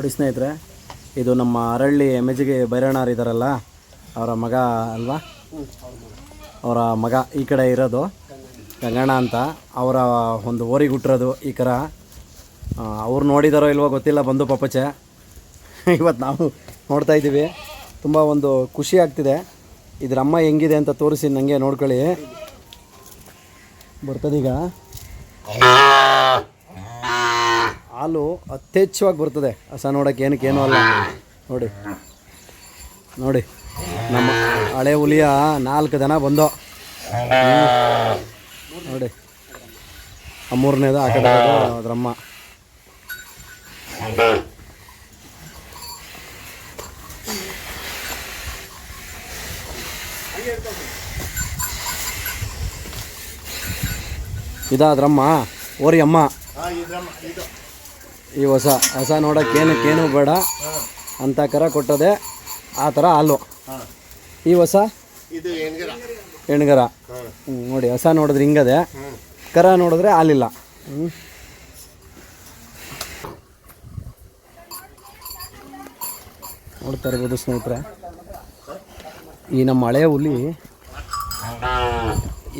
ನೋಡಿ ಸ್ನೇಹಿತರೆ, ಇದು ನಮ್ಮ ಅರಳ್ಳಿ ಎಮೆಜಿಗೆ ಬೈರಣ್ಣವ್ರು ಇದ್ದಾರಲ್ಲ ಅವರ ಮಗ ಅಲ್ವಾ? ಅವರ ಮಗ ಈ ಕಡೆ ಇರೋದು, ಗಂಗಣ್ಣ ಅಂತ. ಅವರ ಒಂದು ಓರಿಗೆ ಹುಟ್ಟಿರೋದು ಈ ಕರ. ಅವ್ರು ನೋಡಿದಾರೋ ಇಲ್ವೋ ಗೊತ್ತಿಲ್ಲ, ಬಂದು ಪಪ್ಪಚೆ ಇವತ್ತು ನಾವು ನೋಡ್ತಾ ಇದ್ದೀವಿ. ತುಂಬ ಒಂದು ಖುಷಿ ಆಗ್ತಿದೆ. ಇದ್ರ ಅಮ್ಮ ಹೆಂಗಿದೆ ಅಂತ ತೋರಿಸಿ ನನಗೆ ನೋಡ್ಕೊಳ್ಳಿ. ಬರ್ತದೀಗ? ಹಾಲು ಅತ್ಯಚ್ಛವಾಗಿ ಬರ್ತದೆ. ಹಸ ನೋಡೋಕೆ ಏನಕ್ಕೆ ಏನೂ ಅಲ್ಲ. ನೋಡಿ. ನೋಡಿ. ನಮ್ಮ ಹಳೆ ಹುಲಿಯ ನಾಲ್ಕು ಜನ ಬಂದೋ. ನೋಡಿ. ಮೂರನೇದ ಆ ಕಡೆ ಅದ್ರಮ್ಮ ಇದ ಅದ್ರಮ್ಮ ಓರಿ ಅಮ್ಮ. ಈ ಹೊಸ ಹೊಸ ನೋಡೋಕೆ ಏನಕ್ಕೇನು ಬೇಡ. ಅಂತ ಕರ ಕೊಟ್ಟದೆ. ಆ ಥರ ಹಾಲು. ಈ ಹೊಸ? ಇದು ಹಾಂ ನೋಡಿ ಹೊಸ ನೋಡಿದ್ರೆ ಹಿಂಗದೆ. ಕರ ನೋಡಿದ್ರೆ ಹಾಲಿಲ್ಲ. ಹ್ಞೂ ನೋಡ್ತಾ ಇರ್ಬೋದು ಸ್ನೇಹಿತರೆ. ಈ ನಮ್ಮ ಹಳೆ ಹುಲಿ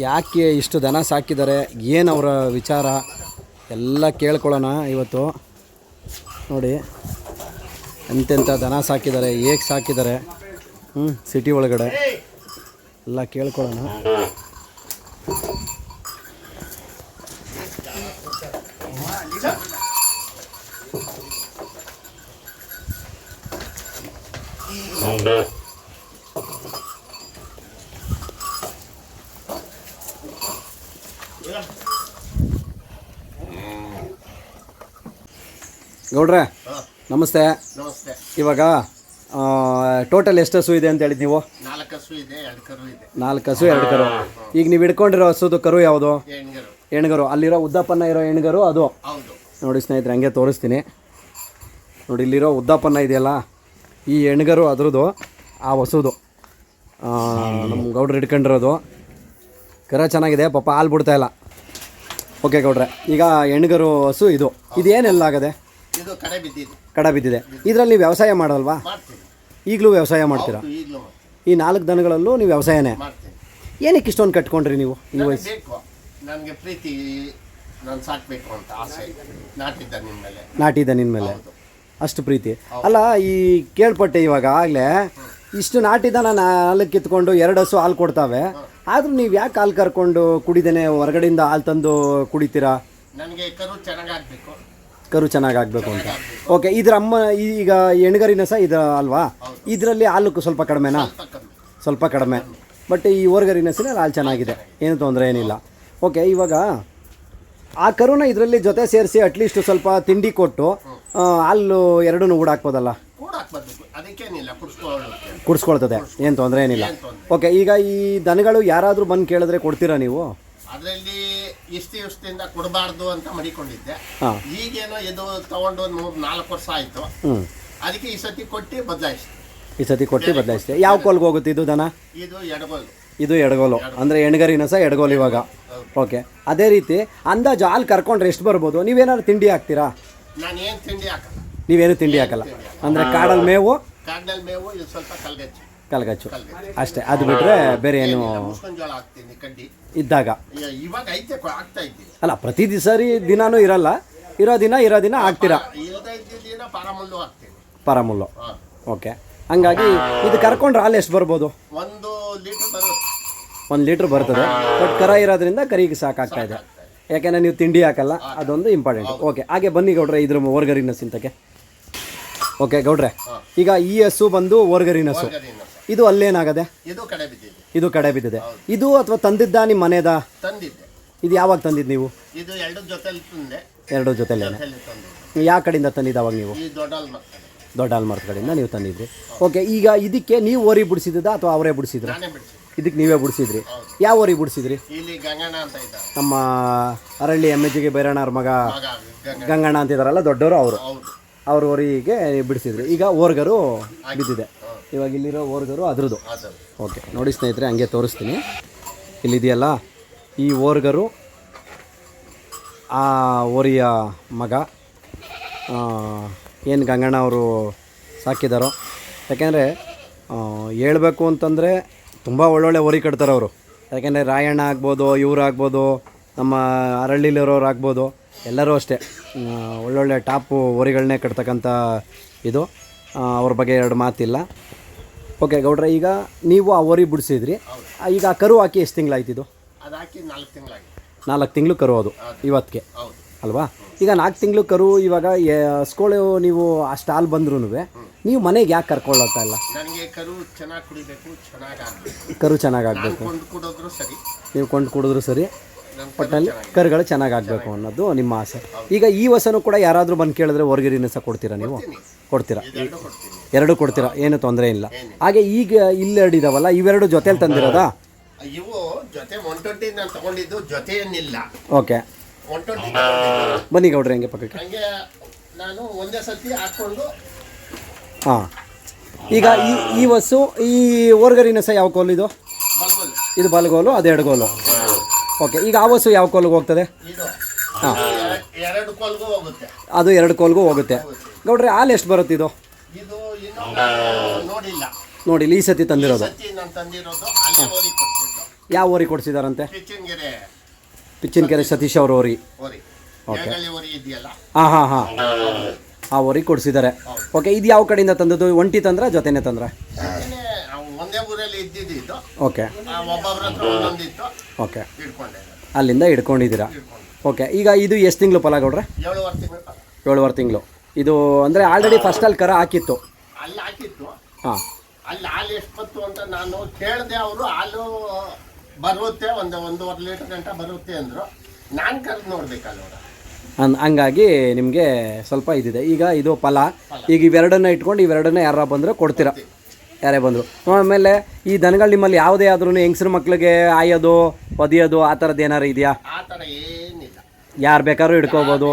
ಯಾಕೆ ಇಷ್ಟು ದನ ಸಾಕಿದ್ದಾರೆ? ಏನು ಅವರ ವಿಚಾರ? ಎಲ್ಲ ಕೇಳ್ಕೊಳ್ಳೋಣ ಇವತ್ತು. ನೋಡಿ. ಎಂತೆಂಥ ದನ ಸಾಕಿದ್ದಾರೆ ಹೇಗೆ ಸಾಕಿದ್ದಾರೆ. ಹ್ಞೂ ಸಿಟಿ ಒಳಗಡೆ. ಎಲ್ಲ ಕೇಳ್ಕೊಳ್ಳೋಣ. ಗೌಡ್ರೆ ನಮಸ್ತೆ. ನಮಸ್ತೆ. ಇವಾಗ ಟೋಟಲ್ ಎಷ್ಟು ಹಸು ಇದೆ ಅಂತ ಹೇಳಿದ್ ನೀವು? ನಾಲ್ಕು ಹಸು ಇದೆ ಎರಡು ಕರು ಇದೆ. ನಾಲ್ಕು ಹಸು ಎರಡು ಕರು. ಈಗ ನೀವು ಇಟ್ಕೊಂಡಿರೋ ಹಸುದು ಕರು ಯಾವುದು? ಹೆಣ್ಗರು. ಹೆಣ್ಗರು. ಅಲ್ಲಿರೋ ಉದ್ದಪ್ಪನ್ನ ಇರೋ ಹೆಣ್ಗರು ಅದು. ಹೌದು. ನೋಡಿ ಸ್ನೇಹಿತರೆ ಹಂಗೆ ತೋರಿಸ್ತೀನಿ. ನೋಡಿ ಇಲ್ಲಿರೋ ಉದ್ದಪ್ಪನ್ನ ಇದೆಯಲ್ಲ ಈ ಹೆಣ್ಗರು ಅದ್ರದ್ದು ಆ ಹಸುದು. ನಮ್ಮ ಗೌಡ್ರು ಹಿಡ್ಕೊಂಡಿರೋದು. ಕರ ಚೆನ್ನಾಗಿದೆ ಪಾಪ ಹಾಲು ಬಿಡ್ತಾ ಇಲ್ಲ. ಓಕೆ ಗೌಡ್ರೆ ಈಗ ಹೆಣ್ಗರು ಹಸು ಇದು. ಇದೇನೆಲ್ಲ ಆಗದೆ? ಇದು ಕಡೆ ಬಿದ್ದಿದೆ. ಕಡ ಬಿದ್ದಿದೆ. ಇದರಲ್ಲಿ ನೀವು ವ್ಯವಸಾಯ ಮಾಡಲ್ವಾ? ಮಾಡ್ತೀನಿ. ಈಗಲೂ ವ್ಯವಸಾಯ ಮಾಡ್ತೀರಾ? ಹೌದು, ಈಗಲೂ ಮಾಡ್ತೀನಿ. ಈ ನಾಲ್ಕು ದನಗಳಲ್ಲೂ ನೀವು ವ್ಯವಸಾಯನೇ? ಮಾಡ್ತೀನಿ. ಏನಕ್ಕೆ ಇಷ್ಟೊಂದು ಕಟ್ಕೊಂಡ್ರಿ ನೀವು ಈ ನನಗೆ ವಯಸ್ಸು? ಬೇಕು. ನನಗೆ ಪ್ರೀತಿ ನಾನು ಸಾಕಬೇಕು ಅಂತ ಆಸೆ ನಾಟಿದ್ದ ನಿಮ್ಮ ಮೇಲೆ ನಾಟಿ ದನಿನ ಮೇಲೆ ಹೌದು. ಅಷ್ಟು ಪ್ರೀತಿ. ಅಲ್ಲ ಈ ಕೇಳ್ಪಟ್ಟೆ ಇವಾಗ ಆಗಲೇ ಇಷ್ಟು ನಾಟಿದ ನಾನು ನಾಲ್ಕು ಕಿತ್ಕೊಂಡು ಎರಡು ಹಸು ಹಾಲು ಕೊಡ್ತಾವೆ. ಆದರೂ ನೀವು ಯಾಕೆ ಹಾಲು ಕರ್ಕೊಂಡು ಕುಡಿದೇನೆ ಹೊರಗಡೆಯಿಂದ ಹಾಲು ತಂದು ಕುಡಿತೀರಾ? ನನಗೆ ಕರು ಚೆನ್ನಾಗಾಗಬೇಕು ಕರು ಚೆನ್ನಾಗಿ ಆಗಬೇಕು ಅಂತ. ಓಕೆ ಇದ್ರ ಅಮ್ಮ ಈಗ ಎಣ್ಗರಿನ ಸಹ ಇದು ಅಲ್ವಾ? ಇದರಲ್ಲಿ ಹಾಲು ಸ್ವಲ್ಪ ಕಡಿಮೆನಾ? ಸ್ವಲ್ಪ ಕಡಿಮೆ. ಬಟ್ ಈ ಓರ್ಗರಿನಸಿನಲ್ಲಿ ಹಾಲು ಚೆನ್ನಾಗಿದೆ. ಏನು ತೊಂದರೆ ಏನಿಲ್ಲ. ಓಕೆ ಇವಾಗ ಆ ಕರುನ ಇದರಲ್ಲಿ ಜೊತೆ ಸೇರಿಸಿ ಅಟ್ಲೀಸ್ಟ್ ಸ್ವಲ್ಪ ತಿಂಡಿ ಕೊಟ್ಟು ಹಾಲು ಎರಡೂ ಕುಡಿಸ್ಕೊಳ್ಳೋಕೆ ಕುಡಿಸ್ಕೊಳ್ತದೆ. ಏನು ತೊಂದರೆ ಏನಿಲ್ಲ. ಓಕೆ ಈಗ ಈ ದನಗಳು ಯಾರಾದರೂ ಬಂದು ಕೇಳಿದ್ರೆ ಕೊಡ್ತೀರಾ ನೀವು? ಅದರಲ್ಲಿ ಇಷ್ಟು ಇಷ್ಟಿಂದ ಕೊಡಬಾರ್ದು ಅಂತ ಮಡಿಕೊಂಡಿದ್ದೆ. ಹಾಂ. ಈಗೇನೋ ಇದು ತಗೊಂಡು ಒಂದು ಮೂರು ನಾಲ್ಕು ವರ್ಷ ಆಯಿತು. ಹ್ಞೂ ಅದಕ್ಕೆ ಈ ಸತಿ ಕೊಟ್ಟು ಬದಲಾಯಿಸಿದೆ. ಈ ಸತಿ ಕೊಟ್ಟು ಬದಲಾಯಿಸಿದೆ. ಯಾವ ಕೋಲ್ಗೆ ಹೋಗುತ್ತೆ ಇದು ದನ? ಇದು ಎಡಗೋಲು. ಇದು ಎಡಗೋಲು. ಅಂದರೆ ಎಣ್ಗರಿನ ಸಹ ಎಡಗೋಲು ಇವಾಗ. ಓಕೆ. ಅದೇ ರೀತಿ ಅಂದಾಜು ಹಾಲು ಕರ್ಕೊಂಡ್ರೆ ಎಷ್ಟು ಬರ್ಬೋದು? ನೀವೇನಾದ್ರು ತಿಂಡಿ ಹಾಕ್ತೀರಾ? ನಾನು ಏನು ತಿಂಡಿ ಹಾಕಲ್ಲ. ನೀವೇನು ತಿಂಡಿ ಹಾಕಲ್ಲ. ಅಂದರೆ ಕಾಡಲ್ಲಿ ಮೇವು? ಕಾಡಲ್ಲಿ ಮೇವು ಇದು ಸ್ವಲ್ಪ ಕಲ್ಗಚ್ಚು. ಕಲ್ಗಚ್ಚು. ಅಷ್ಟೇ, ಅದು ಬಿಟ್ಟರೆ ಬೇರೆ ಏನು ಇದ್ದಾಗ. ಅಲ್ಲ, ಪ್ರತಿ ದಿವಸ ದಿನಾನೂ ಇರಲ್ಲ. ಇರೋ ದಿನ ಇರೋ ದಿನ ಆಗ್ತೀರಾ? ಪಾರಮುಲ್ಲು. ಓಕೆ. ಹಂಗಾಗಿ ಇದು ಕರ್ಕೊಂಡ್ರೆ ಹಾಲು ಎಷ್ಟು ಬರ್ಬೋದು? ಒಂದು ಲೀಟರ್ ಒಂದು ಲೀಟ್ರ್ ಬರ್ತದೆ. ಬಟ್ ಕರ ಇರೋದ್ರಿಂದ ಕರಿಗೆ ಸಾಕಾಗ್ತಾ ಇದೆ. ಯಾಕೆಂದ್ರೆ ನೀವು ತಿಂಡಿ ಹಾಕಲ್ಲ, ಅದೊಂದು ಇಂಪಾರ್ಟೆಂಟ್ ಓಕೆ, ಹಾಗೆ ಬನ್ನಿ ಗೌಡ್ರೆ, ಇದ್ರ ಓರ್ಗರಿನ ಸಿಂತಕ್ಕೆ ಓಕೆ ಗೌಡ್ರೆ, ಈಗ ಈ ಹಸು ಬಂದು ಓರ್ಗರಿನ ಹಸು. ಇದು ಅಲ್ಲೇನಾಗದೆ? ಇದು ಕಡೆ ಬಿದ್ದಿದೆ. ಇದು ಕಡೆ ಬಿದ್ದಿದೆ. ಇದು ಅಥವಾ ತಂದಿದ್ದ ನಿಮ್ಮ ಮನೆದ? ತಂದಿದ್ದೆ. ಇದು ಯಾವಾಗ ತಂದಿದ್ದು ನೀವು? ಇದು ಎರಡು ಜೊತೆಲಿ ತಂದೆ. ಎರಡು ಜೊತೆಲೇನೆ ಜೊತೆಲಿ ತಂದಿದ್ದೆ. ಯಾವ ಕಡೆಯಿಂದ ತಂದಿದ್ದು ಅವಾಗ ನೀವು? ಈ ದೊಡ್ಡ ಆಲ್ಮಾರ್ಟ್ ಕಡೆಯಿಂದ ನೀವು ತಂದಿದ್ರಿ. ಓಕೆ ಈಗ ಇದಕ್ಕೆ ನೀವು ಓರಿ ಬಿಡಿಸಿದ್ದ ಅಥವಾ ಅವರೇ ಬಿಡಿಸಿದ್ರ? ನಾನೇ ಬಿಡಿಸಿ ಇದಕ್ಕೆ ನೀವೇ ಬಿಡಿಸಿದ್ರಿ. ಯಾವ ಓರಿ ಬಿಡಿಸಿದ್ರಿ? ಇಲ್ಲಿ ಗಂಗಣ್ಣ ಅಂತ ಇದ್ದಾರೆ. ನಮ್ಮ ಅರಳ್ಳಿ ಎಂ ಎ ಜಿಗೆ ಬೈರಣ್ಣ ಅವ್ರ ಮಗ ಮಗ ಗಂಗ ಗಂಗಣ್ಣ ಅಂತಿದಾರಲ್ಲ ದೊಡ್ಡವರು ಅವರು. ಅವ್ರ ಓರಿಗೆ ಬಿಡಿಸಿದ್ರಿ. ಈಗ ಓರ್ಗರು ಬಿದ್ದಿದೆ. ಇವಾಗ ಇಲ್ಲಿರೋ ಓರ್ಗರು ಅದ್ರದ್ದು. ಅದು ಓಕೆ ನೋಡಿ ಸ್ನೇಹಿತರೆ ಹಂಗೆ ತೋರಿಸ್ತೀನಿ. ಇಲ್ಲಿದೆಯಲ್ಲ ಈ ಓರ್ಗರು ಆ ಓರಿಯ ಮಗ ಏನು ಗಂಗಣ್ಣ ಅವರು ಸಾಕಿದಾರೋ. ಯಾಕೆಂದರೆ ಹೇಳಬೇಕು ಅಂತಂದರೆ ತುಂಬ ಒಳ್ಳೊಳ್ಳೆ ಓರಿ ಕಟ್ತಾರೆ ಅವರು. ಯಾಕೆಂದರೆ ರಾಯಣ್ಣ ಆಗ್ಬೋದು ಇವ್ರು ಆಗ್ಬೋದು ನಮ್ಮ ಅರಳ್ಳಿಲಿರೋರು ಆಗ್ಬೋದು ಎಲ್ಲರೂ ಅಷ್ಟೇ. ಒಳ್ಳೊಳ್ಳೆ ಟಾಪು ಓರಿಗಳನ್ನೇ ಕಟ್ತಕ್ಕಂಥ ಇದು. ಅವ್ರ ಬಗ್ಗೆ ಎರಡು ಮಾತಿಲ್ಲ. ಓಕೆ ಗೌಡ್ರೆ ಈಗ ನೀವು ಆ ಓರಿ ಬಿಡಿಸಿದ್ರಿ. ಈಗ ಆ ಕರು ಹಾಕಿ ಎಷ್ಟು ತಿಂಗಳಾಯ್ತು ಇದು? ಅದು ಹಾಕಿ ನಾಲ್ಕು ತಿಂಗಳು ಕರು ಅದು ಇವತ್ತಿಗೆ ಹೌದು. ಅಲ್ವಾ? ಈಗ ನಾಲ್ಕು ತಿಂಗಳು ಕರು ಇವಾಗ ಸ್ಕೋಳು ನೀವು ಅಷ್ಟು ಹಾಲು ಬಂದ್ರೂ ನೀವು ಮನೆಗೆ ಯಾಕೆ ಕರ್ಕೊಳ್ಳೋತಾ ಇಲ್ಲ? ನನಗೆ ಕರು ಚೆನ್ನಾಗಿ ಕುಡಿಬೇಕು ಚೆನ್ನಾಗಿ ಆಗ್ಬೇಕು. ಕರು ಚೆನ್ನಾಗಿ ಆಗಬೇಕು. ಕೊಂಡು ಕೊಡೋದ್ರು ಸರಿ. ನೀವು ಕೊಂಡು ಕುಡಿದ್ರು ಸರಿ. ಒಟ್ಟಿನಲ್ಲಿ ಕರುಗಳು ಚೆನ್ನಾಗಿ ಆಗಬೇಕು ಅನ್ನೋದು ನಿಮ್ಮ ಆಸೆ. ಈಗ ಈ ವಸನು ಕೂಡ ಯಾರಾದರೂ ಬಂದು ಕೇಳಿದ್ರೆ ಹೊರಗಿರಿನ ಸಹ ಕೊಡ್ತೀರಾ ನೀವು? ಕೊಡ್ತೀರಾ? ಎರಡು ಕೊಡ್ತೀರಾ? ಏನು ತೊಂದರೆ ಇಲ್ಲ. ಹಾಗೆ ಈಗ ಇಲ್ಲೆರಡು ಇದಾವಲ್ಲ ಇವೆರಡು ಜೊತೆಲಿ ತಂದಿರೋದಾ? ಇವು ಜೊತೆ ಒನ್ ಟ್ವೆಂಟಿ ನಾನು ತಗೊಂಡಿದ್ದು ಜೊತೆ ಏನಿಲ್ಲ ಓಕೆ ಒನ್ ಟ್ವೆಂಟಿ ಬನ್ನಿ ಗೌಡ್ರಿ ಹಂಗೆ ಪಕ್ಕಕ್ಕೆ. ಹಂಗೆ ನಾನು ಒಂದೇ ಸತಿ ಹಾಕ್ಕೊಂಡು ಹಾಂ. ಈಗ ಈ ಈ ಬಸ್ಸು ಈ ಓರ್ಗರಿನ ಸಹ ಯಾವ ಕೋಲು ಇದು? ಬಲ್ಬಲ್ ಇದು ಬಲ್ಗೋಲು ಅದು ಎಡಗೋಲು ಓಕೆ ಈಗ ಆ ಯಾವ ಕೋಲ್ಗೆ ಹೋಗ್ತದೆ? ಎರಡು- ಕೋಲ್ಗೂ ಹೋಗುತ್ತೆ. ಅದು ಎರಡು ಕೋಲ್ಗೂ ಹೋಗುತ್ತೆ. ಗೌಡ್ರೆ ಹಾಲು ಎಷ್ಟು ಬರುತ್ತೆ ಇದು? ನೋಡಿ ಈ ಸತಿ ತಂದಿರೋದು. ಯಾವ ಓರಿ ಕೊಡ್ಸಿದಾರಂತೆ? ಪಿಚ್ಚಿನ ಪಿಚ್ಚಿನಕೆರೆ ಸತೀಶ್ ಅವ್ರ ಓರಿ ಓಕೆ. ಹಾಂ ಹಾಂ ಹಾಂ. ಆ ಓರಿ ಕೊಡಿಸಿದ್ದಾರೆ. ಓಕೆ ಇದು ಯಾವ ಕಡೆಯಿಂದ ತಂದದ್ದು? ಒಂಟಿ ತಂದ್ರ ಜೊತೆನೇ ತಂದ್ರ? ಒಂದೇ ಊರಲ್ಲಿ ಇದ್ದಿದ್ದು ಇದು. ಓಕೆ ಒಬ್ಬೊಬ್ರ ಹತ್ರ ಒಂದೊಂದಿತ್ತು ಓಕೆ ಇಟ್ಕೊಂಡೆ ಅಲ್ಲಿಂದ ಹಿಡ್ಕೊಂಡಿದ್ದೀರಾ? ಓಕೆ ಈಗ ಇದು ಎಷ್ಟು ತಿಂಗಳು ಫಲ ಕೊಡ್ರೆ ಏಳುವರೆ ತಿಂಗಳು ಏಳುವರೆ ತಿಂಗಳು. ಇದು ಅಂದರೆ ಆಲ್ರೆಡಿ ಫಸ್ಟಲ್ಲಿ ಕರ ಹಾಕಿತ್ತು. ಅಲ್ಲಿ ಹಾಕಿತ್ತು. ಹಾಂ. ಅಲ್ಲಿ ಹಾಲು ಎಷ್ಟು ಬಂತು ಅಂತ ನಾನು ಕೇಳಿದೆ ಅವರು ಹಾಲು ಬರುತ್ತೆ ಒಂದು ಒಂದೂವರೆ ಲೀಟರ್ ಗಂಟ ಬರುತ್ತೆ ಅಂದರು. ನಾನು ಕರೆದು ನೋಡ್ಬೇಕಲ್ಲ ಅವ್ರ. ಹನ್ ಹಂಗಾಗಿ ನಿಮಗೆ ಸ್ವಲ್ಪ ಇದಿದೆ. ಈಗ ಇದು ಫಲ. ಈಗ ಇವೆರಡನ್ನ ಇಟ್ಕೊಂಡು ಇವೆರಡನ್ನ ಯಾರ ಬಂದರೆ ಕೊಡ್ತೀರಾ? ಯಾರೇ ಬಂದರು. ಆಮೇಲೆ ಈ ದನಗಳು ನಿಮ್ಮಲ್ಲಿ ಯಾವುದೇ ಆದ್ರೂ ಹೆಂಗಸ್ರ ಮಕ್ಕಳಿಗೆ ಆಯೋದು ಒದಿಯೋದು ಆ ಥರದ್ದು ಏನಾರು ಇದೆಯಾ? ಆ ಥರ ಏನಿಲ್ಲ. ಯಾರು ಬೇಕಾದ್ರೂ ಹಿಡ್ಕೋಬೋದು.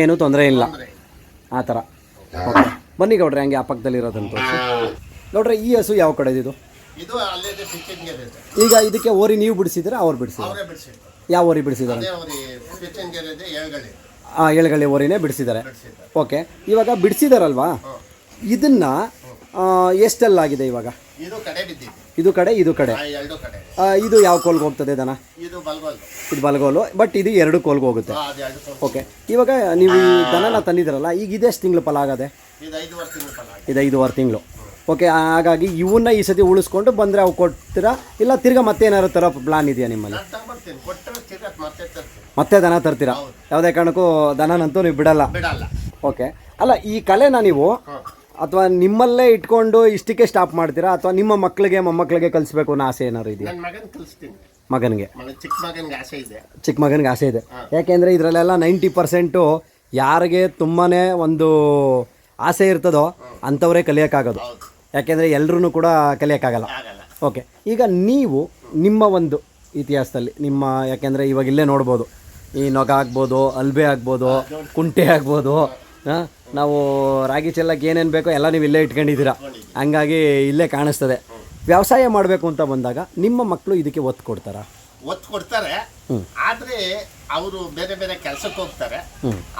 ಏನೂ ತೊಂದರೆ ಇಲ್ಲ. ಆ ಥರ. ಓಕೆ. ಬನ್ನಿ ಗೌಡ್ರೆ ಹಂಗೆ ಆ ಪಕ್ಕದಲ್ಲಿರೋದಂತ. ನೋಡ್ರಿ ಗೌಡ್ರೆ ಈ ಹಸು ಯಾವ ಕಡೆ ಇದು? ಅಲ್ಲೇ ಈಗ ಇದಕ್ಕೆ ಓರಿ ನೀವು ಬಿಡಿಸಿದ್ರೆ ಅವ್ರು ಬಿಡಿಸಿದ್ರು ಅವರೇ ಯಾವ ಓರಿ ಬಿಡಿಸಿದ್ದಾರೆ? ಹಾಂ ಏಳುಗಳಿ ಇದೆ ಏಳ್ಗಳಿ ಆ ಎಳಗಳ್ಳಿ ಓರಿನೇ ಬಿಡಿಸಿದ್ದಾರೆ. ಬಿಡಿಸಿದ್ದಾರೆ. ಓಕೆ. ಇವಾಗ ಬಿಡಿಸಿದಾರಲ್ವಾ? ಇದನ್ನ ಎಷ್ಟಲ್ಲಾಗಿದೆ ಇವಾಗ? ಇದು ಕಡೆ ಬಿದ್ದಿದೆ. ಇದು ಕಡೆ ಇದು ಕಡೆ. ಆ ಎರಡು ಕಡೆ. ಆ, ಇದು ಯಾವ ಕೋಲ್ಗೆ ಹೋಗ್ತದೆ ದನ? ಇದು ಬಲ್ಗೋಲು. ಇದು ಬಲಗೋಲು ಬಟ್ ಇದು ಎರಡು ಕೋಲ್ಗೆ ಹೋಗುತ್ತೆ. ಅದು ಎರಡು ಕೋಲ್. ಓಕೆ ಇವಾಗ ನೀವು ಈ ದನನ ತಂದಿದ್ದೀರಲ್ಲ ಈಗ ಇದೆಷ್ಟು ತಿಂಗಳು ಫಲ ಆಗದೆ? ಇದು ಐದುವರೆ ತಿಂಗಳು ಫಲ ಆಗಿದೆ. ಇದು ಐದುವರೆ ತಿಂಗಳು. ಓಕೆ ಹಾಗಾಗಿ ಇವನ್ನ ಈ ಸತಿ ಉಳಿಸ್ಕೊಂಡು ಬಂದರೆ ಅವು ಕೊಡ್ತೀರಾ? ಇಲ್ಲ ತಿರ್ಗಾ ಮತ್ತೆ ಏನಾದ್ರು ಥರ ಪ್ಲಾನ್ ಇದೆಯಾ ನಿಮ್ಮಲ್ಲಿ? ನಾನು ತಗೊಂಡ್ಬರ್ತೀನಿ ಕೊಟ್ಟರೆ ತಿರ್ಗಾ ಮತ್ತೆ ತರ್ತೀನಿ. ಮತ್ತೆ ದನ ತರ್ತೀರಾ? ಯಾವುದೇ ಕಾರಣಕ್ಕೂ ದನನಂತೂ ನೀವು ಬಿಡಲ್ಲ. ಬಿಡಲ್ಲ. ಓಕೆ ಅಲ್ಲ ಈ ಕಲೆನ ನೀವು ಅಥವಾ ನಿಮ್ಮಲ್ಲೇ ಇಟ್ಕೊಂಡು ಇಷ್ಟಕ್ಕೆ ಸ್ಟಾಪ್ ಮಾಡ್ತೀರಾ? ಅಥವಾ ನಿಮ್ಮ ಮಕ್ಕಳಿಗೆ ಮೊಮ್ಮಕ್ಕಳಿಗೆ ಕಲಿಸ್ಬೇಕು ಅನ್ನೋ ಆಸೆ ಏನಾದ್ರು ಇದೆಯಾ? ನನ್ನ ಮಗನ ಕಲಿಸ್ತೀನಿ. ಮಗನಿಗೆ? ಚಿಕ್ಕ ಮಗನಿಗೆ ಆಸೆ ಇದೆ. ಚಿಕ್ಕ ಮಗನಿಗೆ ಆಸೆ ಇದೆ. ಯಾಕೆಂದರೆ ಇದರಲ್ಲೆಲ್ಲ ನೈಂಟಿ ಪರ್ಸೆಂಟು ಯಾರಿಗೆ ತುಂಬಾ ಒಂದು ಆಸೆ ಇರ್ತದೋ ಅಂಥವರೇ ಕಲಿಯೋಕ್ಕಾಗೋದು. ಯಾಕೆಂದರೆ ಎಲ್ಲರೂ ಕೂಡ ಕಲಿಯೋಕ್ಕಾಗಲ್ಲ. ಆಗಲ್ಲ. ಓಕೆ. ಈಗ ನೀವು ನಿಮ್ಮ ಒಂದು ಇತಿಹಾಸದಲ್ಲಿ ನಿಮ್ಮ ಯಾಕೆಂದರೆ ಇವಾಗ ಇಲ್ಲೇ ನೋಡ್ಬೋದು. ಈ ನೊಗ ಆಗ್ಬೋದು ಅಲ್ಬೆ ಆಗ್ಬೋದು ಕುಂಟೆ ಆಗ್ಬೋದು ನಾವು ರಾಗಿ ಚೆಲ್ಲಕ್ಕೆ ಏನೇನು ಬೇಕೋ ಎಲ್ಲ ನೀವು ಇಲ್ಲೇ ಇಟ್ಕೊಂಡಿದ್ದೀರಾ. ಹಂಗಾಗಿ ಇಲ್ಲೇ ಕಾಣಿಸ್ತದೆ. ವ್ಯವಸಾಯ ಮಾಡಬೇಕು ಅಂತ ಬಂದಾಗ ನಿಮ್ಮ ಮಕ್ಕಳು ಇದಕ್ಕೆ ಒತ್ತು ಕೊಡ್ತಾರಾ? ಒತ್ತು ಕೊಡ್ತಾರೆ. ಆದರೆ ಅವರು ಬೇರೆ ಬೇರೆ ಕೆಲಸಕ್ಕೆ ಹೋಗ್ತಾರೆ.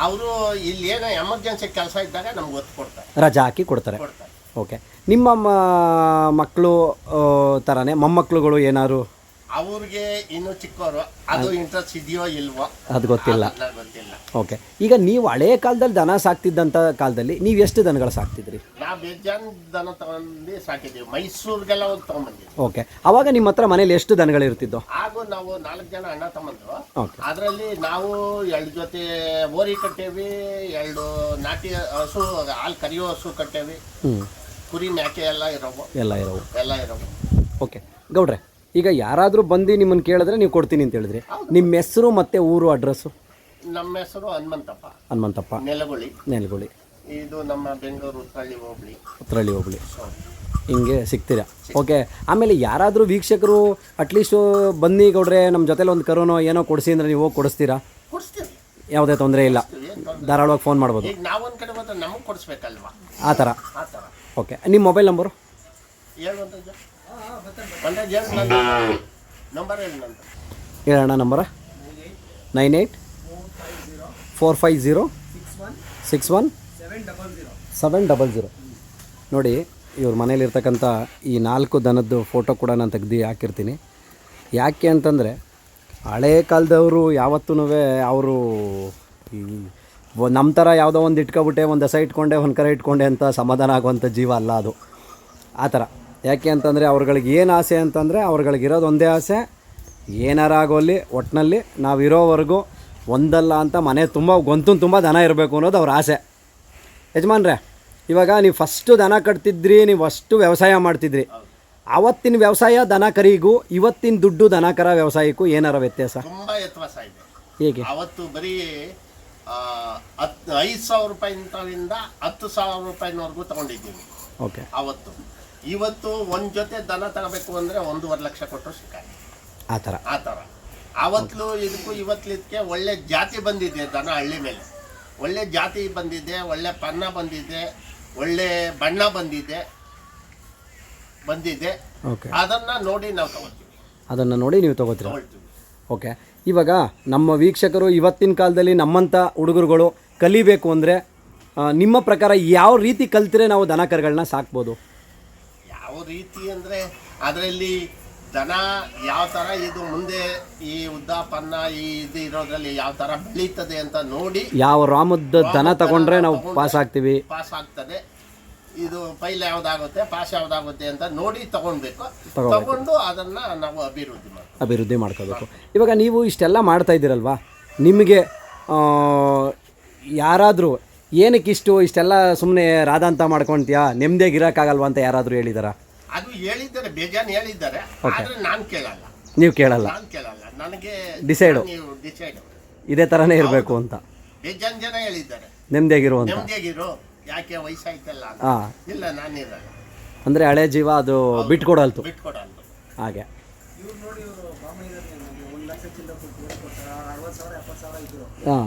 ಅವರು ಇಲ್ಲಿ ಏನೋ ಎಮರ್ಜೆನ್ಸಿ ಕೆಲಸ ಇದ್ದಾಗ ನಮ್ಗೆ ಒತ್ತು ಕೊಡ್ತಾರೆ. ರಜಾ ಹಾಕಿ ಕೊಡ್ತಾರೆ. ಓಕೆ. ನಿಮ್ಮ ಮಕ್ಕಳು ತರಾನೇ ಥರನೇ ಮೊಮ್ಮಕ್ಕಳುಗಳು ಏನಾದ್ರು? ಅವ್ರಿಗೆ ಇನ್ನು ಚಿಕ್ಕವರು ಅದು ಇಂಟ್ರೆಸ್ಟ್ ಇದೆಯೋ ಇಲ್ವೋ? ಅದು ಗೊತ್ತಿಲ್ಲ. ಗೊತ್ತಿಲ್ಲ. ಓಕೆ. ಈಗ ನೀವು ಹಳೆಯ ಕಾಲದಲ್ಲಿ ದನ ಸಾಕ್ತಿದ್ದಂಥ ಕಾಲದಲ್ಲಿ ನೀವು ಎಷ್ಟು ದನಗಳು ಸಾಕ್ತಿದ್ರಿ? ನಾವು ಬೇಜಾನ್ ದನ ತಗೊಂಡು ಸಾಕಿದ್ದೀವಿ. ಮೈಸೂರಿಗೆಲ್ಲ ಹೋಗಿ ತಗೊಂಡ್ಬಂದಿದ್ವಿ ಓಕೆ. ಅವಾಗ ನಿಮ್ಮ ಹತ್ರ ಮನೇಲಿ ಎಷ್ಟು ದನಗಳು ಇರ್ತಿದ್ದು ಹಾಗೂ ನಾವು ನಾಲ್ಕು ಜನ ಅಣ್ಣ ತಮ್ಮಂದ್ರು. ಓಕೆ. ಅದರಲ್ಲಿ ನಾವು ಎರಡು ಜೊತೆ ಓರಿ ಕಟ್ಟೇವಿ ಎರಡು ನಾಟಿ ಹಸು ಹಾಲು ಕರಿಯೋ ಹಸು ಕಟ್ಟೇವಿ. ಹ್ಞೂ ಕುರಿ ಮ್ಯಾಕೆ ಎಲ್ಲ ಇರೋವು. ಎಲ್ಲ ಇರೋವು. ಎಲ್ಲ ಇರೋವು. ಓಕೆ. ಗೌಡ್ರೆ ಈಗ ಯಾರಾದರೂ ಬಂದು ನಿಮ್ಮನ್ನು ಕೇಳಿದ್ರೆ ನೀವು ಕೊಡ್ತೀನಿ ಅಂತ ಹೇಳಿದ್ರಿ. ನಿಮ್ಮ ಹೆಸರು ಮತ್ತು ಊರು ಅಡ್ರೆಸ್ಸು? ನಮ್ಮ ಹೆಸರು ಹನುಮಂತಪ್ಪ. ಹನುಮಂತಪ್ಪ. ನೆಲಗುಳಿ. ನೆಲಗುಳಿ. ಇದು ನಮ್ಮ ಬೆಂಗಳೂರು ಉತ್ತರಳ್ಳಿ ಹೋಬಳಿ. ಉತ್ತರಳ್ಳಿ ಹೋಬಳಿ. ಹಿಂಗೆ ಸಿಗ್ತೀರಾ? ಓಕೆ ಆಮೇಲೆ ಯಾರಾದರೂ ವೀಕ್ಷಕರು ಅಟ್ಲೀಸ್ಟು ಬನ್ನಿ ಗೌಡ್ರೆ ನಮ್ಮ ಜೊತೆಲಿ ಒಂದು ಕರೋನೋ ಏನೋ ಕೊಡಿಸಿ ಅಂದರೆ ನೀವು ಹೋಗಿ ಕೊಡಿಸ್ತೀರಾ? ಯಾವುದೇ ತೊಂದರೆ ಇಲ್ಲ. ಧಾರಾಳವಾಗಿ ಫೋನ್ ಮಾಡ್ಬೋದು. ನಾವೊಂದು ಕಡೆ ಬಂದ್ರೆ ನಮಗೆ ಕೊಡಿಸ್ಬೇಕಲ್ವಾ? ಆ ಥರ ಓಕೆ ನಿಮ್ಮ ಮೊಬೈಲ್ ನಂಬರು ಹೇಳೋಣ number? Nine eight four five zero six one seven double zero ನೋಡಿ ಇವ್ರ ಮನೇಲಿರ್ತಕ್ಕಂಥ ಈ ನಾಲ್ಕು ದನದ್ದು ಫೋಟೋ ಕೂಡ ನಾನು ತೆಗ್ದು ಹಾಕಿರ್ತೀನಿ. ಯಾಕೆ ಅಂತಂದರೆ ಹಳೇ ಕಾಲದವರು ಯಾವತ್ತೂ ಅವರು ಈ ನಮ್ಮ ಥರ ಯಾವುದೋ ಒಂದು ಇಟ್ಕೊಬಿಟ್ಟೆ ಒಂದು ದಸ ಇಟ್ಕೊಂಡೆ ಒಂದು ಕರೆ ಇಟ್ಕೊಂಡೆ ಅಂತ ಸಮಾಧಾನ ಆಗುವಂಥ ಜೀವ ಅಲ್ಲ ಅದು. ಆ ಥರ ಯಾಕೆ ಅಂತಂದರೆ ಅವ್ರಗಳಿಗೆ ಏನು ಆಸೆ ಅಂತಂದರೆ ಅವ್ರಗಳಿಗಿರೋದು ಒಂದೇ ಆಸೆ ಏನಾರ ಆಗೋಲ್ಲಿ ಒಟ್ಟಿನಲ್ಲಿ ನಾವು ಇರೋವರೆಗೂ ಒಂದಲ್ಲ ಅಂತ ಮನೆ ತುಂಬ ಗೊಂತು ತುಂಬ ದನ ಇರಬೇಕು ಅನ್ನೋದು ಅವ್ರ ಆಸೆ. ಯಜಮಾನ್ರೆ ಇವಾಗ ನೀವು ಫಸ್ಟು ದನ ಕಟ್ತಿದ್ರಿ ನೀವು ಅಷ್ಟು ವ್ಯವಸಾಯ ಮಾಡ್ತಿದ್ರಿ. ಆವತ್ತಿನ ವ್ಯವಸಾಯ ದನ ಕರಿಗೂ ಇವತ್ತಿನ ದುಡ್ಡು ದನ ಕರ ವ್ಯವಸಾಯಕ್ಕೂ ಏನಾರ ವ್ಯತ್ಯಾಸ? ತುಂಬಾ ವ್ಯತ್ಯಾಸ ಇದೆ ಹೇಗೆ? ಅವತ್ತು ಬರೀ ಹತ್ತು ಐದು ಸಾವಿರ ರೂಪಾಯಿಂದ ಹತ್ತು ಸಾವಿರ ರೂಪಾಯಿನವರೆಗೂ ತಗೊಂಡಿದ್ದೀವಿ. ಓಕೆ. ಅವತ್ತು. ಇವತ್ತು ಒಂದು ಜೊತೆ ದನ ತಗೋಬೇಕು ಅಂದ್ರೆ ಒಂದೂವರೆ ಲಕ್ಷ ಕೊಟ್ಟರು ಸಿಕ್ಕ ಆ ಥರ. ಆ ಥರ. ಆವತ್ಲು ಇದಕ್ಕೂ ಇವತ್ತಿದಕ್ಕೆ ಒಳ್ಳೆ ಜಾತಿ ಬಂದಿದೆ ದನ ಹಳ್ಳಿ ಮೇಲೆ. ಒಳ್ಳೆ ಜಾತಿ ಬಂದಿದೆ ಒಳ್ಳೆ ಪನ್ನ ಬಂದಿದೆ ಒಳ್ಳೆ ಬಣ್ಣ ಬಂದಿದೆ ಬಂದಿದೆ. ಓಕೆ. ಅದನ್ನ ನೋಡಿ ನಾವು ತಗೋತೀವಿ. ಅದನ್ನು ನೋಡಿ ನೀವು ತಗೋತೀರ? ತಗೊಳ್ತೀವಿ. ಓಕೆ. ಇವಾಗ ನಮ್ಮ ವೀಕ್ಷಕರು ಇವತ್ತಿನ ಕಾಲದಲ್ಲಿ ನಮ್ಮಂಥ ಹುಡುಗರುಗಳು ಕಲಿಬೇಕು ಅಂದರೆ ನಿಮ್ಮ ಪ್ರಕಾರ ಯಾವ ರೀತಿ ಕಲ್ತರೆ ನಾವು ದನ ಕರುಗಳನ್ನ ಸಾಕ್ಬೋದು? ಯಾವ ರೀತಿ ಅಂದರೆ ಅದರಲ್ಲಿ ದನ ಯಾವ ಥರ ಇದು ಮುಂದೆ ಈ ಉದ್ದಾಪನ್ನ ಈ ಇದು ಇರೋದ್ರಲ್ಲಿ ಯಾವ ಥರ ಬೆಳೀತದೆ ಅಂತ ನೋಡಿ ಯಾವ ರಾಮದ ದನ ತಗೊಂಡ್ರೆ ನಾವು ಪಾಸ್ ಆಗ್ತೀವಿ. ಪಾಸ್ ಆಗ್ತದೆ ಇದು ಫೈಲ್ ಯಾವ್ದಾಗುತ್ತೆ ಪಾಸ್ ಯಾವ್ದಾಗುತ್ತೆ ಅಂತ ನೋಡಿ ತಗೊಳ್ಬೇಕು ತಗೊಳ್ಬೇಕು. ತಗೊಂಡು ಅದನ್ನ ನಾವು ಅಭಿವೃದ್ಧಿ ಮಾಡ್ತೀವಿ ಅಭಿವೃದ್ಧಿ ಮಾಡ್ಕೋಬೇಕು. ಇವಾಗ ನೀವು ಇಷ್ಟೆಲ್ಲ ಮಾಡ್ತಾ ಇದ್ದೀರಲ್ವಾ? ನಿಮಗೆ ಯಾರಾದರೂ ಏನಕ್ಕಿಷ್ಟು ಇಷ್ಟೆಲ್ಲ ಸುಮ್ಮನೆ ರಾಧಾಂತ ಮಾಡ್ಕೊತೀಯಾ? ನೆಮ್ಮದಿಯಾಗಿ ಇರೋಕ್ಕಾಗಲ್ವಾ ಅಂತ ಯಾರಾದರೂ ಹೇಳಿದಾರ? ಅದು ಹೇಳಿದ್ದಾರೆ ಬೇಜಾನ್ ಹೇಳಿದ್ದಾರೆ ಆದ್ರೆ ನಾನು ಕೇಳಲ್ಲ. ನೀವು ಕೇಳಲ್ಲ. ನಾನು ಕೇಳಲ್ಲ. ನನಗೆ ಡಿಸೈಡ್ ನೀವು ಡಿಸೈಡ್ ಇದೇ ಥರನೇ ಇರಬೇಕು ಅಂತ. ಬೇಜಾನ್ ಜನ ಹೇಳಿದ್ದಾರೆ. ನೆಮ್ಮದಿಯಾಗಿರು ಅಂತ ನೆಮ್ಮದಿಯಾಗಿರು. ಯಾಕೆ ವಯಸ್ಸಾಯ್ತಲ್ಲ ಅಂತ. ಹಾಂ. ಇಲ್ಲ ನಾನಿರಲ್ಲ ಅಂದರೆ ಹಳೆ ಜೀವ ಅದು ಬಿಟ್ಕೊಡಲ್ತು. ಬಿಟ್ಕೊಡಲ್ಲ ಹಾಗೆ. ಹಾಂ.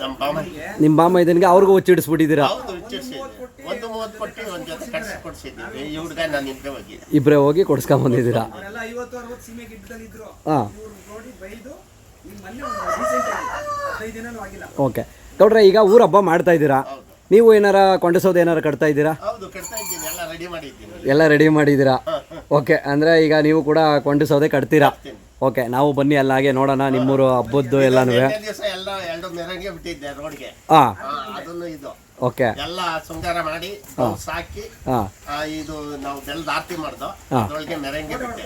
ನಮ್ಮ ಬಾಮ ನಿಮ್ಮ ಬಾಮ ಇದನ್ಗೆ ಅವ್ರಿಗೂ ಹುಚ್ಚಿಡಿಸ್ಬಿಟ್ಟಿದ್ದೀರಾ ಹೌದು ವಿಚಾರಿಸಿದ್ದೆ ಒಂದು ಮೂವತ್ತು ಕೊಟ್ಟು ಒಂದು ಜೊತೆ ಕಟ್ಸಿ ಕೊಡ್ಸಿದ್ದೀವಿ. ಈ ಹುಡುಗ ನಾನು ಇಬ್ಬರೇ ಹೋಗಿ ಇಬ್ಬರೇ ಹೋಗಿ ಕೊಡ್ಸ್ಕೊಂಬಂದಿದ್ದೀರಾ ಅವರೆಲ್ಲ ಐವತ್ತು ಅರವತ್ತು ಸೀಮೆಗೆ ಇದ್ದಲ್ಲಿದ್ರು ಹಾಂ. ಇವ್ರು ನೋಡಿ ಬೈದು ಈಗ ಮೊನ್ನೆ ರೀಸೆಂಟ್ ಆಗಿ ಹದಿನೈದು ದಿನನೂ ಆಗಿಲ್ಲ. ಓಕೆ. ಗೌಡ್ರೆ ಈಗ ಊರ ಹಬ್ಬ ಮಾಡ್ತಾ ಇದ್ದೀರಾ? ನೀವು ಏನಾರ ಕೊಂಡಿಸೋದು ಏನಾರ ಕಟ್ತಾ ಇದ್ದೀರಾ? ಹೌದು ಕಟ್ತಾ ಇದ್ದೀನಿ. ಎಲ್ಲ ರೆಡಿ ಮಾಡಿದ್ದೀನಿ. ಎಲ್ಲ ರೆಡಿ ಮಾಡಿದ್ದೀರಾ? ಓಕೆ ಅಂದರೆ ಈಗ ನೀವು ಕೂಡ ಕೊಂಡಸೋದೆ ಕಟ್ತೀರಾ? ಓಕೆ ನಾವು ಬನ್ನಿ ಅಲ್ಲ ಹಾಗೆ ನೋಡೋಣ ನಿಮ್ಮೂರು ಹಬ್ಬದ್ದು ಎಲ್ಲನೂ ಎರಡನೇ ದಿವಸ ಎಲ್ಲ ಎರಡು ಮೆರವಣಿಗೆ ಬಿಟ್ಟಿದ್ದೆ ರೋಡ್ಗೆ. ಹಾಂ. ಆ, ಅದನ್ನು ಇದು. ಓಕೆ. ಎಲ್ಲ ಶೃಂಗಾರ ಮಾಡಿ ಬೌಸ್ ಹಾಕಿ ಹಾಂ. ಆ, ಇದು ನಾವು ಬೆಲ್ಲದ ಆರತಿ ಮಾಡ್ದೋ ಹಾ. ಮೆರೆಂಗೆ ಮೆರವಣಿಗೆ ಬಿಟ್ಟೆ.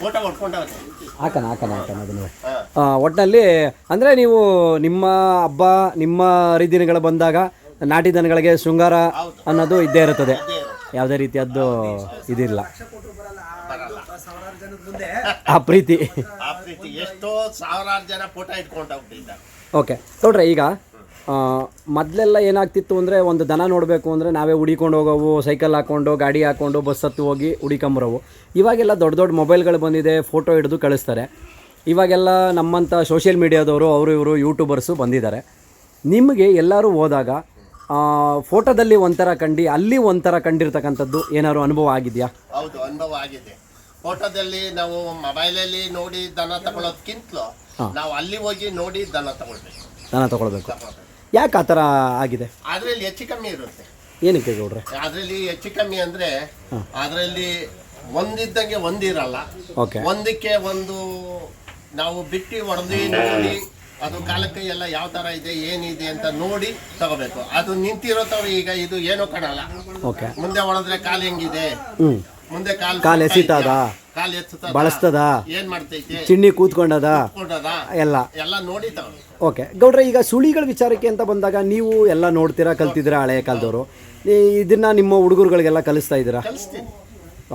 ಫೋಟೋ ಹೊಡ್ಕೊಂಡವ್ರೆ ಹಾಕೋಣ ಹಾಕೋಣ ಹಾಕೋಣ ಅದನ್ನು ಹಾ. ಒಟ್ಟಿನಲ್ಲಿ ಅಂದರೆ ನೀವು ನಿಮ್ಮ ಹಬ್ಬ ನಿಮ್ಮ ಹರಿದಿನಗಳು ಬಂದಾಗ ನಾಟಿ ದನಗಳಿಗೆ ಶೃಂಗಾರ ಅನ್ನೋದು ಇದ್ದೇ ಇರುತ್ತದೆ. ಇರುತ್ತೆ. ಯಾವುದೇ ರೀತಿಯದ್ದು ಇದಿಲ್ಲ. ಆ ಆ ಪ್ರೀತಿ. ಆ ಪ್ರೀತಿ. ಎಷ್ಟೋ ಸಾವಿರಾರು ಜನ ಫೋಟೋ ಇಟ್ಕೊಂಡು ಹೋಗ್ತಿದ್ದ ಓಕೆ. ನೋಡ್ರಿ ಈಗ ಮೊದಲೆಲ್ಲ ಏನಾಗ್ತಿತ್ತು ಅಂದರೆ ಒಂದು ದನ ನೋಡಬೇಕು ಅಂದರೆ ನಾವೇ ಹುಡಿಕೊಂಡು ಹೋಗೋವು ಸೈಕಲ್ ಹಾಕ್ಕೊಂಡು ಗಾಡಿ ಹಾಕ್ಕೊಂಡು ಬಸ್ ಹತ್ತು ಹೋಗಿ ಹುಡಿಕೊಂಬರೋವು. ಇವಾಗೆಲ್ಲ ದೊಡ್ಡ ದೊಡ್ಡ ಮೊಬೈಲ್ಗಳು ಬಂದಿದೆ ಫೋಟೋ ಹಿಡಿದು ಕಳಿಸ್ತಾರೆ. ಇವಾಗೆಲ್ಲ ನಮ್ಮಂಥ ಸೋಷಿಯಲ್ ಮೀಡಿಯಾದವರು ಅವರು ಇವರು ಯೂಟ್ಯೂಬರ್ಸು ಬಂದಿದ್ದಾರೆ. ನಿಮಗೆ ಎಲ್ಲರೂ ಹೋದಾಗ ಫೋಟೋದಲ್ಲಿ ಒಂಥರ ಕಂಡು ಅಲ್ಲಿ ಒಂಥರ ಕಂಡಿರ್ತಕ್ಕಂಥದ್ದು ಏನಾದ್ರು ಅನುಭವ ಆಗಿದೆಯಾ? ಹೌದು ಅನುಭವ ಆಗಿದೆ. ಫೋಟೋದಲ್ಲಿ ನಾವು ಮೊಬೈಲಲ್ಲಿ ನೋಡಿ ದನ ತಗೊಳ್ಳೋದಕ್ಕಿಂತಲೂ ನಾವು ಅಲ್ಲಿ ಹೋಗಿ ನೋಡಿ ದನ ತಗೊಳ್ಬೇಕು. ದನ ತೊಗೊಳ್ಬೇಕು. ತಗೊಳ್ಬೇಕು. ಯಾಕೆ ಆ ಥರ ಆಗಿದೆ? ಅದ್ರಲ್ಲಿ ಹೆಚ್ಚು ಕಮ್ಮಿ ಇರುತ್ತೆ. ಏನಕ್ಕೆ ಗೌಡ್ರೆ? ಅದ್ರಲ್ಲಿ ಹೆಚ್ಚು ಕಮ್ಮಿ ಅಂದ್ರೆ ಅದ್ರಲ್ಲಿ ಒಂದಿದ್ದಂಗೆ ಒಂದಿರಲ್ಲ. ಓಕೆ. ಒಂದಕ್ಕೆ ಒಂದು ನಾವು ಬಿಟ್ಟು ಹೊಡೆದು ನೋಡಿ ಅದು ಕಾಲಕ್ಕೆ ಎಲ್ಲ ಯಾವ ತರ ಇದೆ ಏನಿದೆ ಅಂತ ನೋಡಿ ತಗೋಬೇಕು. ಅದು ನಿಂತಿರೋ ತವ ಈಗ ಇದು ಏನೂ ಕಾಣಲ್ಲ. ಓಕೆ. ಮುಂದೆ ಹೊಡೆದ್ರೆ ಕಾಲು ಹೆಂಗಿದೆ? ಹ್ಞೂ ಮುಂದೆ ಕಾಲು ಕಾಲು ಎಸಿತದ? ಕಾಲು ಎತ್ತದ ಬಳಸ್ತದ? ಏನ್ ಮಾಡ್ತೈತೆ? ಚಿಣ್ಣಿ ಕೂತ್ಕೊಂಡದ? ಕೂತ್ಕೊಂಡದ? ಎಲ್ಲ. ಎಲ್ಲ ನೋಡಿ ತಗೋಬೇಕು. ಓಕೆ. ಗೌಡ್ರೆ ಈಗ ಸುಳಿಗಳ ವಿಚಾರಕ್ಕೆ ಅಂತ ಬಂದಾಗ ನೀವು ಎಲ್ಲ ನೋಡ್ತೀರಾ ಕಲ್ತಿದ್ದೀರಾ ಹಳೆಯ ಕಾಲದವರು? ಇದನ್ನ ನಿಮ್ಮ ಹುಡುಗರುಗಳಿಗೆಲ್ಲ ಕಲಿಸ್ತಾ ಇದ್ದೀರಾ? ಕಲಿಸ್ತೀನಿ.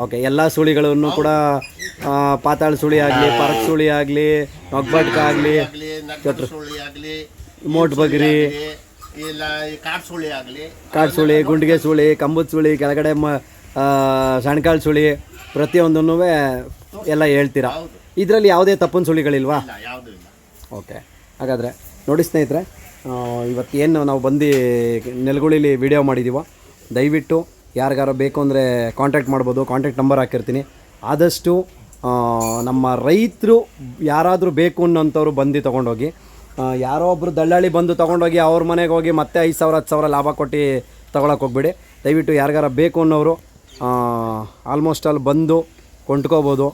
ಓಕೆ ಎಲ್ಲ ಸುಳಿಗಳನ್ನು ಕೂಡ ಪಾತಾಳ ಸುಳಿ ಆಗಲಿ ಪರಕ್ ಸುಳಿ ಆಗಲಿ ನೊಗ್ಬಟ್ಕ ಆಗಲಿ ಸುಳಿ ಆಗಲಿ ಮೋಟ್ ಬಗ್ರಿ. ಇಲ್ಲ ಈ ಕಾಡು ಸುಳಿ ಆಗಲಿ. ಕಾಡು ಸುಳಿ ಗುಂಡಿಗೆ ಸುಳಿ ಕಂಬದ ಸುಳಿ ಕೆಳಗಡೆ ಮ ಸಣ್ಕಾಳು ಸುಳಿ ಪ್ರತಿಯೊಂದನ್ನು ಎಲ್ಲ ಹೇಳ್ತೀರಾ? ಇದರಲ್ಲಿ ಯಾವುದೇ ತಪ್ಪನ ಸುಳಿಗಳಿಲ್ವಾ? ಇಲ್ಲ ಯಾವುದು ಇಲ್ಲ. ಓಕೆ. ಹಾಗಾದರೆ ನೋಡಿ ಸ್ನೇಹಿತರೆ ಇವತ್ತು ಏನು ನಾವು ಬಂದು ನೆಲಗುಳಿಲಿ ವಿಡಿಯೋ ಮಾಡಿದ್ದೀವೋ ದಯವಿಟ್ಟು ಯಾರಿಗಾರು ಬೇಕು ಅಂದರೆ ಕಾಂಟ್ಯಾಕ್ಟ್ ಮಾಡ್ಬೋದು ಕಾಂಟ್ಯಾಕ್ಟ್ ನಂಬರ್ ಹಾಕಿರ್ತೀನಿ. ಆದಷ್ಟು ನಮ್ಮ ರೈತರು ಯಾರಾದರೂ ಬೇಕು ಅನ್ನೋಂಥವ್ರು ಬಂದು ತೊಗೊಂಡೋಗಿ ಯಾರೋ ಒಬ್ಬರು ದಳ್ಳಾಳಿ ಬಂದು ತೊಗೊಂಡೋಗಿ ಅವ್ರ ಮನೆಗೆ ಹೋಗಿ ಮತ್ತೆ ಐದು ಸಾವಿರ, ಹತ್ತು ಸಾವಿರ ಲಾಭ ಕೊಟ್ಟು ತೊಗೊಳಕ್ಕೆ ಹೋಗ್ಬೇಡಿ. ದಯವಿಟ್ಟು ಯಾರಿಗಾರ ಬೇಕು ಅನ್ನೋರು ಆಲ್ಮೋಸ್ಟ್ ಅಲ್ಲಿ ಬಂದು ಕೊಂಡ್ಕೋಬೋದು.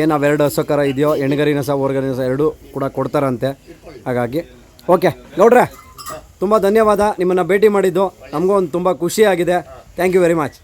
ಏನು ಅವೆರಡು ಹಸಕರ ಇದೆಯೋ ಎಣ್ಗರಿನ ಸಹ, ಹೊರ್ಗರಿನ ಸಹ ಎರಡೂ ಕೂಡ ಕೊಡ್ತಾರಂತೆ. ಹಾಗಾಗಿ, ಓಕೆ ನೋಡ್ರೆ ತುಂಬ ಧನ್ಯವಾದ ನಿಮ್ಮನ್ನು ಭೇಟಿ ಮಾಡಿದ್ದು. ನಮಗೂ ಒಂದು ತುಂಬ ಖುಷಿಯಾಗಿದೆ. Thank you very much